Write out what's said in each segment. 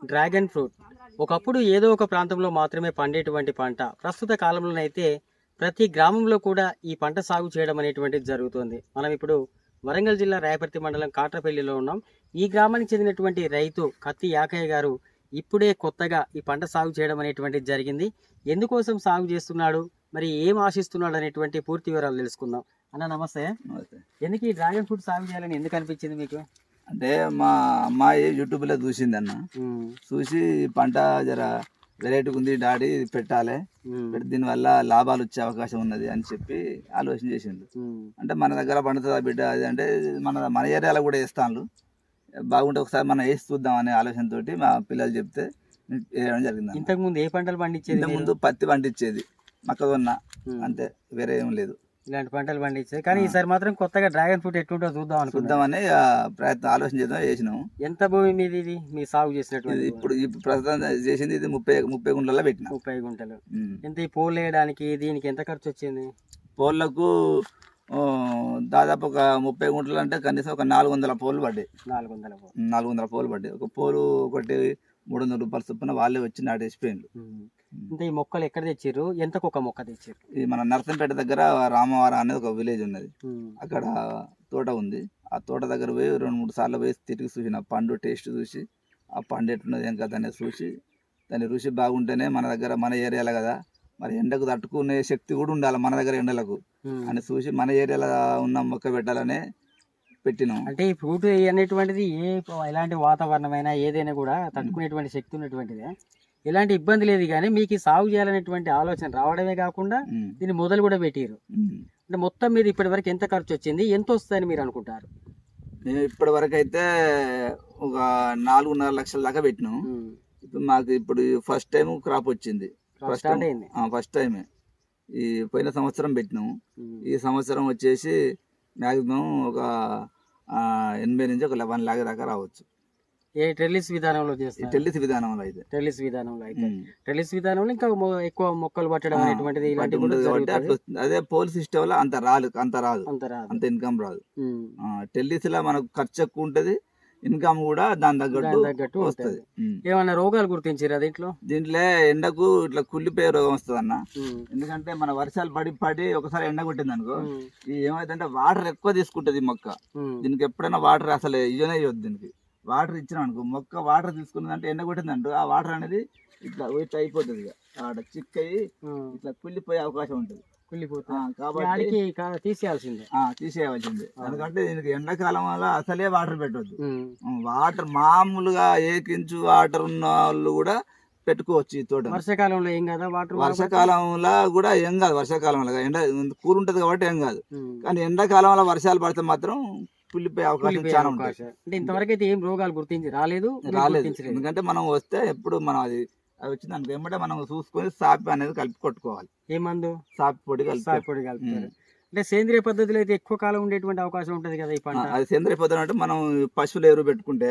Dragon fruit. ఒకప్పుడు ఏదో ఒక ప్రాంతంలో మాత్రమే పండేటువంటి పంట. ప్రస్తుత కాలంలోనైతే ప్రతి గ్రామంలో కూడా ఈ పంట సాగు చేయడం అనేటువంటిది జరుగుతుంది. మనం ఇప్పుడు వరంగల్ జిల్లా రాయపర్తి మండలం కాట్రపల్లిలో ఉన్నాం. ఈ గ్రామానికి చెందినటువంటి రైతు కత్తి యాకయ్య గారు ఇప్పుడే కొత్తగా ఈ పంట సాగు చేయడం అనేటువంటిది జరిగింది. ఎందుకోసం సాగు చేస్తున్నాడు? మరి ఏం ఆశిస్తున్నాడు అనేటువంటి పూర్తి వివరాలు తెలుసుకుందాం. అన్న నమస్తే. ఎందుకు ఈ డ్రాగన్ ఫ్రూట్ సాగు చేయాలని ఎందుకు అనిపించింది మీకు? అంటే మా అమ్మాయి యూట్యూబ్లో చూసింది అన్న చూసి పంట జర వెరైటీ ఉంది డాడీ పెట్టాలి. పెడితే దీనివల్ల లాభాలు వచ్చే అవకాశం ఉన్నది అని చెప్పి ఆలోచన చేసిండు. ఉమ్. అంటే మన దగ్గర పండుతుందా బిడ్డ? అది అంటే మన మన ఏరియాలో కూడా వేస్తాను బాగుంటే ఒకసారి మనం వేసి చూద్దాం అనే ఆలోచనతోటి మా పిల్లలు చెప్తే వేయడం జరిగింది అన్న. ఇంతకు ముందు ఏ పంటలు పండించేది? ముందు పత్తి పండించేది మొక్కజొన్న. ఉమ్. అంతే వేరే ఏం లేదు. ఇలాంటి పంటలు పండించేది కానీ. ఈసారి మాత్రం కొత్తగా డ్రాగన్ ఫ్రూట్ ఎట్లుంటో చూద్దాం అనుకుందాం చూద్దామని ఆ, ప్రయత్నం ఆలోచన చేద్దాం వేసినాం ఎంత భూమి మీద ఇది? మీ సాగు ఇది చేసినటువంటి ఇప్పుడు ప్రస్తుతం చేసింది ఇది ముప్పై ముప్పై గుంటలలో పెట్టిన. ముప్పై గుంటలు. ఎంత ఈ పూలు వేయడానికి దీనికి ఎంత ఖర్చు వచ్చింది? ఆ, దాదాపు ఒక ముప్పై గుంటలు అంటే కనీసం ఒక నాలుగు వందల పోలు పడ్డాయి. నాలుగు వందల పూలు. నాలుగు వందల పోలు పడ్డాయి. ఒక పోలు ఒకటి మూడు వందల రూపాయల చొప్పున వాళ్ళే వచ్చి నాటేసిపోయిండ్రు ఇంత ఈ మొక్కలు ఎక్కడ తెచ్చిర్రు? ఎంతకు ఒక మొక్క తెచ్చిర్రు? ఈ మన నర్సంపేట దగ్గర రామవారం అనేది ఒక విలేజ్ ఉన్నది. అక్కడ తోట ఉంది. ఆ తోట దగ్గర పోయి రెండు మూడు సార్లు పోయి తిరిగి చూసిన. పండు టేస్ట్ చూసి ఆ పండు ఎట్లున్నది ఏం కదా అనేది చూసి దాని రుచి బాగుంటేనే మన దగ్గర మన ఏరియాలో కదా. మరి ఎండకు తట్టుకునే శక్తి కూడా ఉండాలి మన దగ్గర ఎండలకు. అని చూసి మన ఏరియాలో ఉన్న మొక్క పెట్టాలనే పెట్టినాం. అంటే ఈ ఫ్రూట్ అనేటువంటిది ఏ ఎలాంటి వాతావరణమైనా ఏదైనా కూడా తట్టుకునేటువంటి శక్తి ఉన్నటువంటిదే. ఎలాంటి ఇబ్బంది లేదు కానీ మీకు ఈ సాగు చేయాలనేటువంటి ఆలోచన రావడమే కాకుండా దీన్ని మొదలు కూడా పెట్టిరు. అంటే మొత్తం మీద ఇప్పటి వరకు ఎంత ఖర్చు వచ్చింది? ఎంత వస్తుందని మీరు అనుకుంటారు? మేము ఇప్పటి వరకు అయితే ఒక నాలుగున్నర లక్షల దాకా పెట్టినాం. ఇప్పుడు మాకు ఇప్పుడు ఫస్ట్ టైం క్రాప్ వచ్చింది. ఫస్ట్ ఫస్ట్ టైమే. ఈ పోయిన సంవత్సరం పెట్టినాం. ఉమ్. ఈ సంవత్సరం వచ్చేసి మ్యాక్సిమం ఒక ఎనభై నుంచి ఒక లెవెన్ లాక్ దాకా రావచ్చు. ఏ ట్రెలిస్ విధానంలో చేస్తారు టెల్లిస్ విధానంలో అయితే ట్రెలిస్ విధానంలో అయితే ఉమ్. ట్రెలిస్ విధానంలో ఇంకా ఎక్కువ మొక్కలు పట్టడం అనేటువంటిది ఇలాంటివి కూడా కాబట్టి. అదే పోల్ సిస్టమ్లో అంత రాదు అంత రాదు అంత రాదు అంత ఇన్కమ్ రాదు ఉమ్. టెల్లిస్లో మనకు ఖర్చు ఎక్కువ ఉంటది ఇన్కమ్ కూడా దాని తగ్గట్టు తగ్గట్టు వస్తుంది. ఏమన్నా రోగాలు గుర్తించారు దీంట్లో దీంట్లో ఎండకు ఇట్లా కుళ్ళిపోయే రోగం వస్తుంది అన్న. ఎందుకంటే మన వర్షాలు పడి పడి ఒకసారి ఎండ కొట్టింది అనుకో. ఇది ఏమైందంటే వాటర్ ఎక్కువ తీసుకుంటది మొక్క. దీనికి ఎప్పుడైనా వాటర్ అసలు ఇయ్యనే ఇవ్వద్దు దీనికి వాటర్ ఇచ్చినాం అనుకో మొక్క వాటర్ తీసుకున్నదంటే ఎండ కొట్టిందంటూ ఆ వాటర్ అనేది ఇట్లా ఇట్లా అయిపోతుంది ఇక. ఆడ చిక్ అయ్యి. ఇట్లా కుళ్ళిపోయే అవకాశం ఉంటుంది. కాబట్టి తీసేయాల్సిందే. తీసేయవలసింది. ఎందుకంటే దీనికి ఎండాకాలం వల్ల అసలే వాటర్ పెట్టవద్దు ఉమ్. వాటర్ మామూలుగా ఏకించు వాటర్ ఉన్న వాళ్ళు కూడా పెట్టుకోవచ్చు ఈ తోట వర్షాకాలంలో ఏం కదా? వాటర్ వర్షాకాలంలో కూడా ఏం కాదు వర్షాకాలంలో ఎండ కూల్ ఉంటది కాబట్టి ఏం కాదు. కానీ ఎండాకాలంలో వర్షాలు పడితే మాత్రం కుళ్ళిపోయే అవకాశం చాలా అవకాశం. అంటే ఇంతవరకు అయితే ఏం రోగాలు గుర్తించి రాలేదు రాలేదు. ఎందుకంటే మనం వస్తే ఎప్పుడు మనం అది అది వచ్చింది అనుకో వెంబడే మనం చూసుకొని సాపి అనేది కలిపి కొట్టుకోవాలి ఏ మందు సాపి పొడి కలిపి సాగు పొడి కలుపుతారు ఉమ్. అంటే సేంద్రియ పద్ధతిలో అయితే ఎక్కువ కాలం ఉండేటువంటి అవకాశం ఉంటది కదా ఈ పంట అది సేంద్రియ పద్ధతి అంటే మనం పశువులు ఎరువు పెట్టుకుంటే.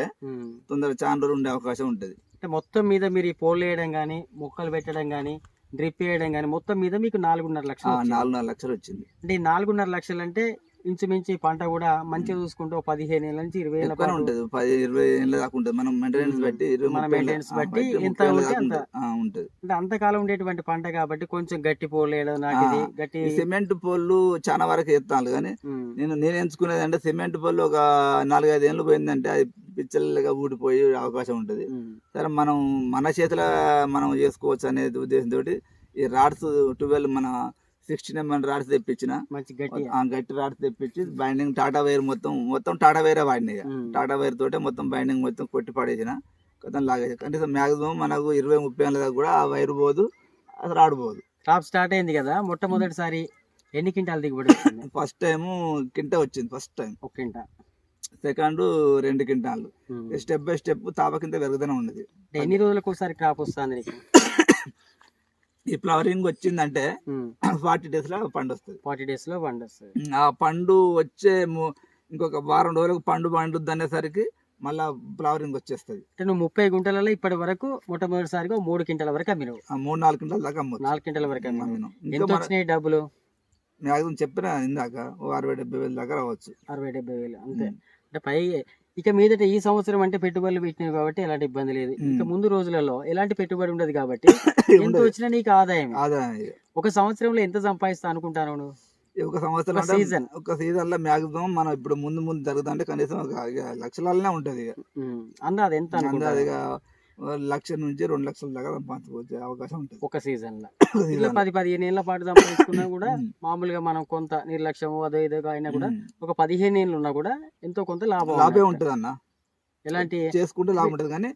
తొందరగా చాలా రోజులు ఉండే అవకాశం ఉంటుంది అంటే మొత్తం మీద మీరు ఈ పోల్ వేయడం కానీ మొక్కలు పెట్టడం కానీ డ్రిప్ వేయడం కానీ మొత్తం మీద మీకు నాలుగున్నర లక్షలు. నాలుగున్నర లక్షలు వచ్చింది అంటే ఈ నాలుగున్నర లక్షలు అంటే ఇంచుమించు పంట కూడా మంచిగా చూసుకుంటే పదిహేను ఏళ్ళ నుంచి ఇరవై ఏళ్ళ పాటు ఉంటుంది పది ఇరవై ఏళ్ళ దాకా ఉంటుంది మనం మెయింటెనెన్స్. బట్టి మన ఆ, బట్టి ఎంత ఉంటే. ఉంటుంది. అంటే అంతకాలం ఉండేటువంటి పంట కాబట్టి కొంచెం గట్టి పోల్ వేయడం నాటిది ఆ, గట్టి సిమెంట్ పోళ్ళు చాలా వరకు ఎత్తాను కానీ. నేను నేను ఎంచుకునేది అంటే సిమెంట్ పోళ్ళు ఒక నాలుగైదు ఏళ్ళు పోయిందంటే అది పిచ్చలుగా ఊడిపోయే అవకాశం ఉంటుంది. సరే మనం మన చేతిలో మనం చేసుకోవచ్చు అనే ఉద్దేశంతో ఈ రాడ్స్ ట్వెల్వ్ మన సిక్స్టీన్ ఎంఎల్ రాడ్స్ తెప్పించిన. గట్టి ఆ గట్టి రాడ్స్ తెప్పించి బైండింగ్ టాటా వైర్ మొత్తం మొత్తం టాటా వైరే వాడినాయి. టాటా వైర్ తోటే మొత్తం బైండింగ్ మొత్తం కొట్టి పడేసిన. కొత్త లాగేసి కనీసం మ్యాక్సిమం మనకు ఇరవై ముప్పై ఏళ్ళ దాకా కూడా ఆ వైర్ పోదు అది రాడు పోదు. క్రాప్ స్టార్ట్ అయింది కదా మొట్టమొదటిసారి ఎన్ని క్వింటాలు దిగుబడి ఫస్ట్ టైం కింట వచ్చింది ఫస్ట్ టైం ఒక కింట సెకండ్ రెండు కింటాలు ఉమ్. స్టెప్ బై స్టెప్ తాప కింద పెరుగుతూనే ఉన్నది. ఎన్ని రోజులకు ఒకసారి క్రాప్ వస్తుంది ఈ ఫ్లవరింగ్ వచ్చిందంటే ఫార్టీ డేస్లో పండు వస్తుంది ఫార్టీ డేస్లో పండు వస్తుంది ఆ పండు వచ్చే ఇంకొక వారం రోజులకు పండు పండుద్ది అనేసరికి మళ్ళా ఫ్లవరింగ్ వచ్చేస్తుంది. అంటే నువ్వు ముప్పై గుంటలలో ఇప్పటి వరకు మొట్టమొదటిసారిగా మూడు క్వింటాల వరకు అమ్మినావు. ఆ మూడు నాలుగు క్వింటాల దాకా అమ్మొచ్చు. నాలుగు క్వింటాల వరకు అమ్మినాం. ఎంత వచ్చినాయి డబ్బులు? మ్యాక్సిమం చెప్పిన ఇందాక ఓ అరవై డెబ్బై వేల దాకా రావచ్చు. అరవై డెబ్బై వేలు అంతే. అంటే పై ఇక మీదట ఈ సంవత్సరం అంటే పెట్టుబడులు పెట్టినవి కాబట్టి ఎలాంటి ఇబ్బంది లేదు. ఇక ముందు రోజులలో ఎలాంటి పెట్టుబడి ఉండదు కాబట్టి ఎంత. వచ్చినా నీకు ఆదాయం ఆదాయం. ఒక సంవత్సరంలో ఎంత సంపాదిస్తా అనుకుంటాను నువ్వు ఒక సంవత్సరం season. ఒక సీజన్లో మాక్సిమం మనం ఇప్పుడు ముందు ముందు జరుగుతుంటే కనీసం ఒక లక్షలనే ఉంటది ఇక. అందాది ఎంత అనుకుంటా అందాది ఇక లక్ష నుంచి రెండు లక్షల దాకా సంపాదించుకోవచ్చే అవకాశం ఉంటుంది ఒక సీజన్లో ఒక ఇట్లా season. పది పదిహేను ఏళ్ళ పాటు సంపాదించుకున్నా కూడా. మామూలుగా మనం కొంత నిర్లక్ష్యం అదో ఇదో అయినా కూడా. ఒక పదిహేను ఏళ్ళు ఉన్నా కూడా ఎంతో కొంత లాభం లాభే. ఉంటది అన్న ఎలాంటి చేసుకుంటే లాభం ఉంటది కానీ.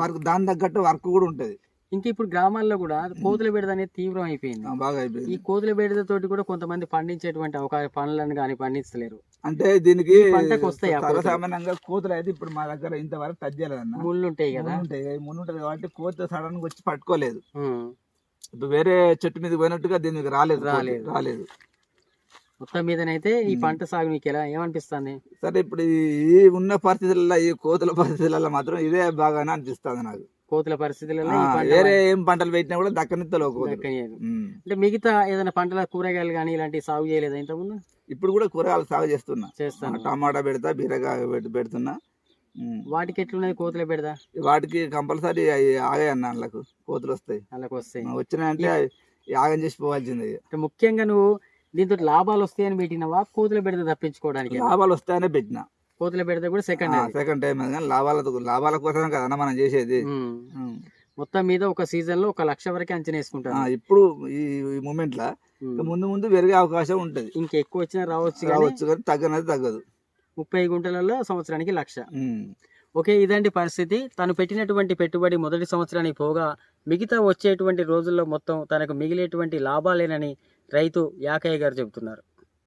వారికి దాని తగ్గట్టు వర్క్ కూడా ఉంటది ఇంకా ఇప్పుడు గ్రామాల్లో కూడా కోతుల బెడద అనేది తీవ్రం అయిపోయింది. బాగా ఈ కోతుల బెడద తోటి కూడా కొంతమంది పండించేటువంటి అవకాశ పనులను కానీ పండించలేరు. అంటే దీనికి పంటకు వస్తాయి ఆ కోతులు. అయితే ఇప్పుడు మా దగ్గర ఇంతవరకు టచ్ చేయలేదన్న ముళ్ళు ఉంటాయి కదా? ఉంటాయి ముళ్ళు ఉంటుంది కాబట్టి కోత సడన్గా వచ్చి పట్టుకోలేదు. ఇప్పుడు వేరే చెట్టు మీద పోయినట్టుగా దీని మీద రాలేదు. రాలేదు. రాలేదు. మొత్తం మీదనైతే ఈ. పంట సాగు నీకు ఎలా ఏమనిపిస్తుంది? సరే ఇప్పుడు ఈ ఉన్న పరిస్థితులలో ఈ కోతుల పరిస్థితులలో మాత్రం ఇదే బాగానే అనిపిస్తుంది నాకు. కోతుల పరిస్థితులలో వేరే ఏం పంటలు పెట్టినా కూడా దక్కనిత్తలో. అంటే మిగతా ఏదైనా పంటల కూరగాయలు కానీ ఇలాంటివి సాగు చేయలేదా ఇంతకుముందు? ఇప్పుడు కూడా కూరగాయలు సాగు చేస్తున్నా. చేస్తాను టమాటా పెడతా బీరకాయ పెడుతున్నా. వాటికి ఎట్లున్నది కోతుల బెడద? వాటికి కంపల్సరీ ఆగాయి అన్న వాళ్ళకు కోతులు వస్తాయి. వాళ్ళకి వస్తాయి వచ్చినాయంటే అవి యాగం చేసి పోవాల్సిందే ఇక. అంటే ముఖ్యంగా నువ్వు దీంతో లాభాలు వస్తాయని పెట్టినవా? కోతుల బెడద తప్పించుకోవడానికి? లాభాలు వస్తాయనే పెట్టిన. కోతుల బెడద కూడా సెకండ్ సెకండ్ టైం కానీ లాభాల లాభాల కోసమే కదన్న మనం చేసేది. మొత్తం మీద ఒక సీజన్లో ఒక లక్ష వరకు అంచనా ఆ, వేసుకుంటాను ఇప్పుడు ఈ మూమెంట్ లా ముందు ముందు పెరిగే అవకాశం ఉంటది. ఇంకా ఎక్కువ వచ్చినా రావచ్చు రావచ్చు కానీ తగ్గనది తగ్గదు. ముప్పై గుంటలలో సంవత్సరానికి లక్ష. ఓకే ఇదండి పరిస్థితి. తను పెట్టినటువంటి పెట్టుబడి మొదటి సంవత్సరానికి పోగా మిగతా వచ్చేటువంటి రోజుల్లో మొత్తం తనకు మిగిలేటువంటి లాభాలేనని రైతు యాకయ్య గారు చెబుతున్నారు.